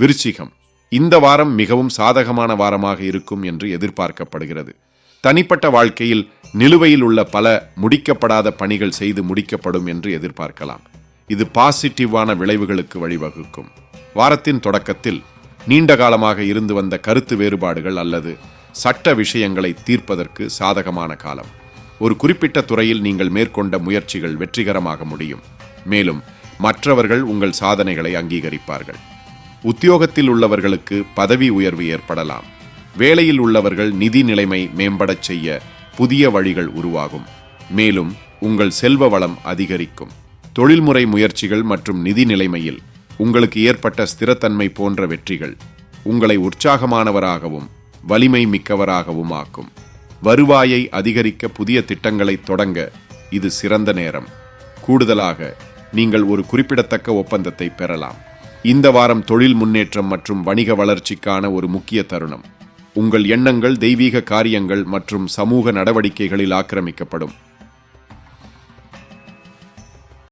விருச்சிகம். இந்த வாரம் மிகவும் சாதகமான வாரமாக இருக்கும் என்று எதிர்பார்க்கப்படுகிறது. தனிப்பட்ட வாழ்க்கையில் நிலுவையில் உள்ள பல முடிக்கப்படாத பணிகள் செய்து முடிக்கப்படும் என்று எதிர்பார்க்கலாம். இது பாசிட்டிவான விளைவுகளுக்கு வழிவகுக்கும். வாரத்தின் தொடக்கத்தில் நீண்ட காலமாக இருந்து வந்த கருத்து வேறுபாடுகள் அல்லது சட்ட விஷயங்களை தீர்ப்பதற்கு சாதகமான காலம். ஒரு குறிப்பிட்ட துறையில் நீங்கள் மேற்கொண்ட முயற்சிகள் வெற்றிகரமாக முடியும். மேலும் மற்றவர்கள் உங்கள் சாதனைகளை அங்கீகரிப்பார்கள். உத்தியோகத்தில் உள்ளவர்களுக்கு பதவி உயர்வு ஏற்படலாம். வேலையில் உள்ளவர்கள் நிதி நிலைமை மேம்படச் செய்ய புதிய வழிகள் உருவாகும். மேலும் உங்கள் செல்வ வளம் அதிகரிக்கும். தொழில்முறை முயற்சிகள் மற்றும் நிதி நிலைமையில் உங்களுக்கு ஏற்பட்ட ஸ்திரத்தன்மை போன்ற வெற்றிகள் உங்களை உற்சாகமானவராகவும் வலிமை மிக்கவராகவும் ஆக்கும். வருவாயை அதிகரிக்க புதிய திட்டங்களை தொடங்க இது சிறந்த நேரம். கூடுதலாக நீங்கள் ஒரு குறிப்பிடத்தக்க ஒப்பந்தத்தை பெறலாம். இந்த வாரம் தொழில் முன்னேற்றம் மற்றும் வணிக வளர்ச்சிக்கான ஒரு முக்கிய தருணம். உங்கள் எண்ணங்கள் தெய்வீக காரியங்கள் மற்றும் சமூக நடவடிக்கைகளில் ஆக்கிரமிக்கப்படும்.